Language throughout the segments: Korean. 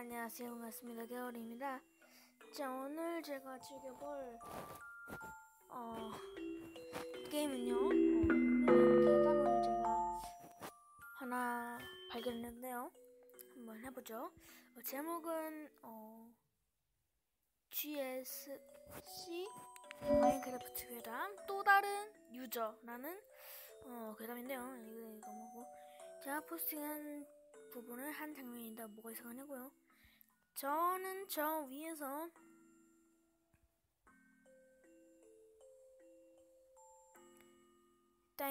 안녕하세요. 반갑습니다. 겨울입니다. 자, 오늘 제가 즐겨볼, 어, 게임은요, 어, 오늘은 계단을 제가 하나 발견했는데요. 한번 해보죠. 어, 제목은, 어, GSC 마인크래프트 괴담 또 다른 유저라는, 어, 괴담인데요. 이거, 이거 뭐고. 제가 포스팅한 부분을 한 장면인데 뭐가 이상하냐고요? 저는 저 위에서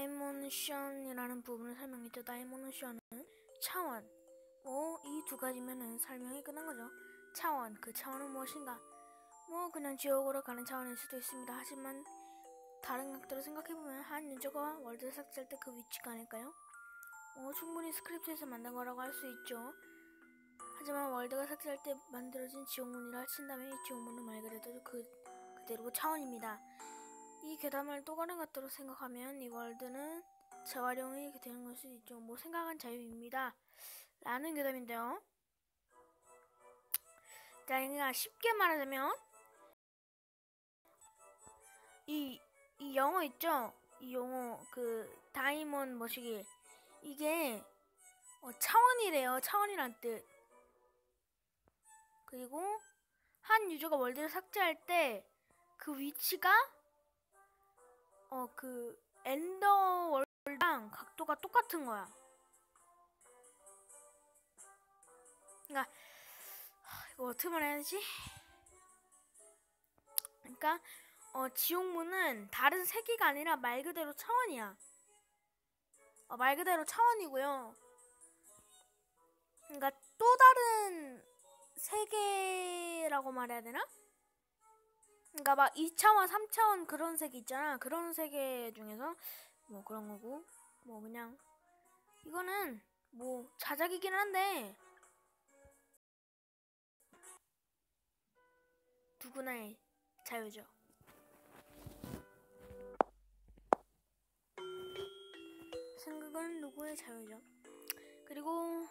다이몬션이라는 부분을 설명했죠. 다이몬션은 차원. 뭐 이 두 가지면은 설명이 끝난 거죠. 차원. 그 차원은 무엇인가? 뭐 그냥 지옥으로 가는 차원일 수도 있습니다. 하지만 다른 각도로 생각해보면 한 유저가 월드 삭제할 때 그 위치가 아닐까요? 어, 충분히 스크립트에서 만든 거라고 할 수 있죠. 하지만 월드가 삭제할 때 만들어진 지옥문이라 친다면 이 지옥문은 말 그대로 그, 그대로 차원입니다. 이 괴담을 또 다른 것으로 생각하면 이 월드는 재활용이 되는 걸 수도 있죠. 뭐 생각은 자유입니다. 라는 괴담인데요. 자, 그러니까 쉽게 말하자면 이, 이 영어 있죠? 이 영어 그 다이몬 뭐시기 이게 어, 차원이래요. 차원이란 뜻. 그리고 한 유저가 월드를 삭제할 때 그 위치가 어 그 엔더 월드랑 각도가 똑같은 거야. 그러니까 하, 이거 어떻게 말해야지? 그러니까 어 지옥문은 다른 세계가 아니라 말 그대로 차원이야. 어, 말 그대로 차원이고요. 그러니까 또 다른 세계라고 말해야 되나? 그러니까 막 2차원, 3차원 그런 세계 있잖아. 그런 세계 중에서 뭐 그런 거고 뭐 그냥 이거는 뭐 자작이긴 한데 누구나의 자유죠. 생각은 누구의 자유죠. 그리고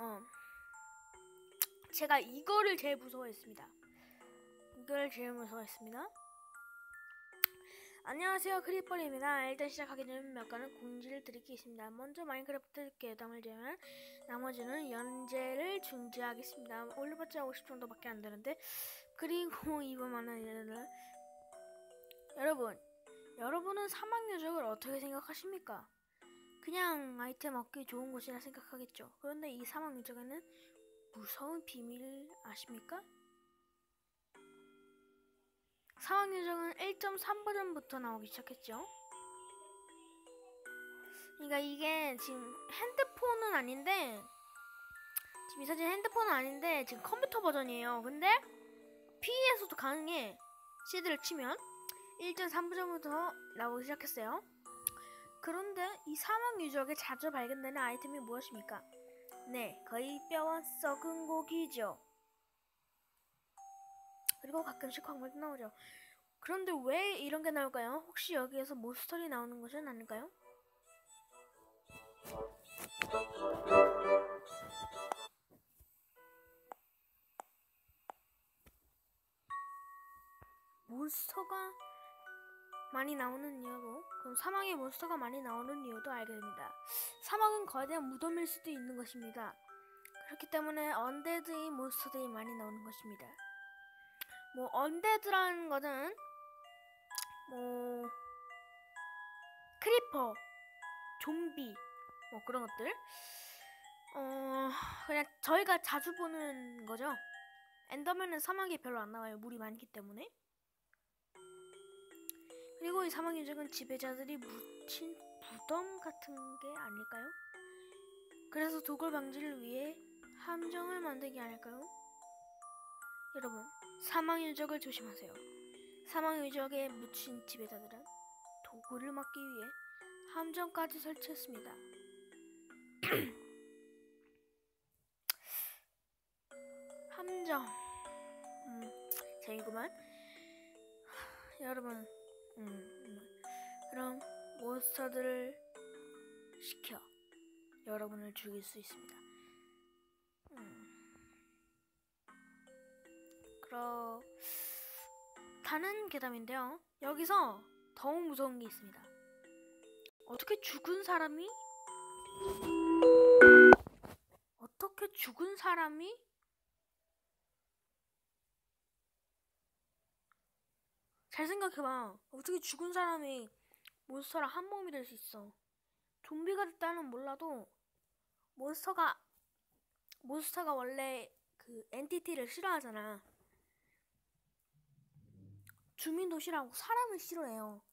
어 제가 이거를 제일 무서워했습니다. 이걸 제일 무서워했습니다. 안녕하세요 크리퍼입니다. 일단 시작하기 전에 몇 가지 공지를 드리겠습니다. 먼저 마인크래프트 괴담을 제외한 나머지는 연재를 중지하겠습니다. 올려봤자 50 정도밖에 안 되는데 그리고 이번만은 여러분 여러분은 사막 유적을 어떻게 생각하십니까? 그냥 아이템 얻기 좋은 곳이라 생각하겠죠. 그런데 이 사막 유적에는 무서운 비밀을 아십니까? 사막 유적은 1.3 버전부터 나오기 시작했죠. 그러니까 이게 지금 핸드폰은 아닌데 지금 이 사진 핸드폰은 아닌데 지금 컴퓨터 버전이에요. 근데 PE에서도 가능해. CD를 치면 1.3 버전부터 나오기 시작했어요. 그런데 이 사막 유적에 자주 발견되는 아이템이 무엇입니까? 네, 거의 뼈와 썩은 고기죠. 그리고 가끔씩 광물도 나오죠. 그런데 왜 이런 게 나올까요? 혹시 여기에서 모스터리 나오는 것은 아닐까요? 몬스터가 많이 나오는 이유고 그럼 사막에 몬스터가 많이 나오는 이유도 알게 됩니다. 사막은 거대한 무덤일 수도 있는 것입니다. 그렇기 때문에 언데드인 몬스터들이 많이 나오는 것입니다. 뭐 언데드라는 것은 뭐 크리퍼, 좀비 뭐 그런 것들 어 그냥 저희가 자주 보는 거죠. 엔더맨은 사막에 별로 안 나와요. 물이 많기 때문에. 그리고 이 사막 유적은 지배자들이 묻힌 무덤 같은 게 아닐까요? 그래서 도굴 방지를 위해 함정을 만들기 아닐까요? 여러분, 사막 유적을 조심하세요. 사막 유적에 묻힌 지배자들은 도굴을 막기 위해 함정까지 설치했습니다. 함정. 음, 재미구만. 여러분, 음, 음. 그럼 몬스터들을 시켜 여러분을 죽일 수 있습니다. 음. 그렇다는 괴담인데요. 여기서 더욱 무서운 게 있습니다. 어떻게 죽은 사람이 어떻게 죽은 사람이 잘 생각해봐. 어떻게 죽은 사람이 몬스터랑 한 몸이 될 수 있어. 좀비가 됐다는 몰라도 몬스터가 몬스터가 원래 그 엔티티를 싫어하잖아. 주민도 싫어하고 사람을 싫어해요.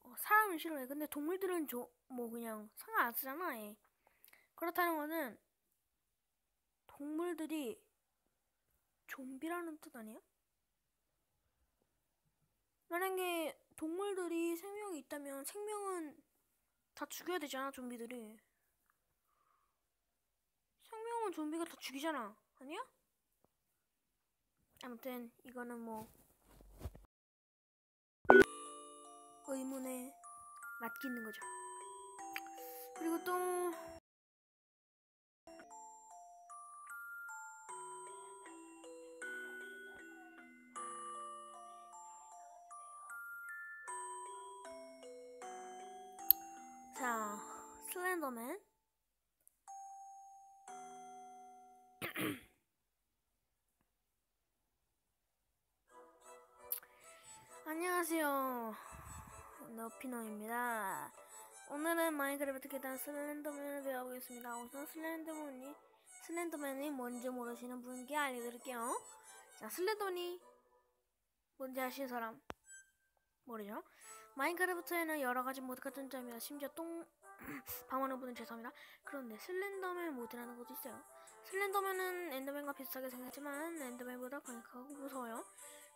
어, 사람을 싫어해. 근데 동물들은 저, 뭐 그냥 상관 안 쓰잖아. 얘. 그렇다는 거는 동물들이 좀비라는 뜻 아니야? 만약에 동물들이 생명이 있다면 생명은 다 죽여야 되잖아, 좀비들이. 생명은 좀비가 다 죽이잖아. 아니야? 아무튼 이거는 뭐 의문에 맡기는 거죠. 그리고 또 자, 슬렌더맨. 안녕하세요. 너피노입니다. 오늘은 마인크래프트 계단 슬렌더맨을 배워보겠습니다. 우선 슬렌더맨이, 슬렌더맨이 뭔지 모르시는 분께 알려드릴게요. 자, 슬렌더맨이 뭔지 아시는 사람? 모르죠? 마인크래프트에는 여러가지 모드가 존재합니다. 심지어 똥 방어는 분은 죄송합니다. 그런데 슬렌더맨 모드라는 것도 있어요. 슬렌더맨은 엔더맨과 비슷하게 생겼지만 엔더맨보다 강력하고 무서워요.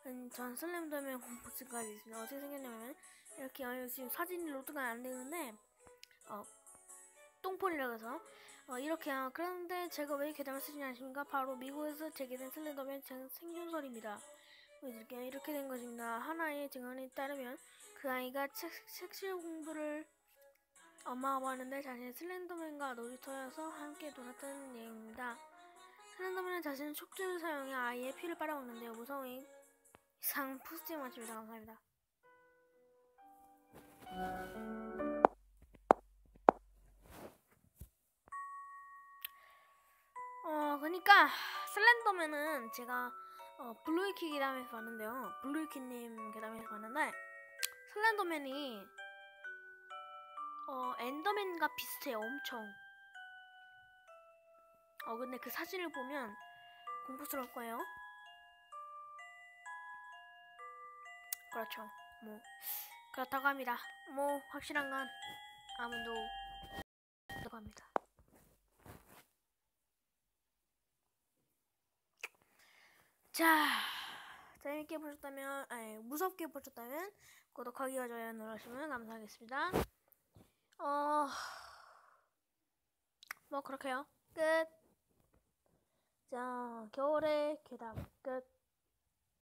음, 전 슬렌더맨 공포증까지 있습니다. 어떻게 생겼냐면 이렇게 어, 지금 사진이 로드가 안 되는데 어, 똥폴이라고 해서 어, 이렇게 요 그런데 제가 왜 계단을 쓰지 않습니까? 바로 미국에서 제기된 슬렌더맨 생존설입니다. 보여드릴게요. 이렇게 된 것입니다. 하나의 증언에 따르면 그 아이가 책, 책실 공부를 엄마가 봤는데 자신이 슬렌더맨과 놀이터에서 함께 놀았다는 얘기입니다. 슬렌더맨은 자신의 촉주를 사용해 아이의 피를 빨아먹는데요. 무서운 이상 푸스팅 마칩니다. 감사합니다. 어, 그니까 슬렌더맨은 제가 어, 블루이키 계담에서 봤는데요. 블루이키님 계담에서 봤는데 슬렌더맨이 어 엔더맨과 비슷해요. 엄청. 어 근데 그 사진을 보면 공포스러울 거예요. 그렇죠. 뭐 그렇다고 합니다. 뭐 확실한 건 아무도 없다고 합니다. 자, 재밌게 보셨다면, 아니, 무섭게 보셨다면, 구독하기와 좋아요 눌러주시면 감사하겠습니다. 어, 뭐, 그렇게요. 끝. 자, 겨울의 괴담 끝.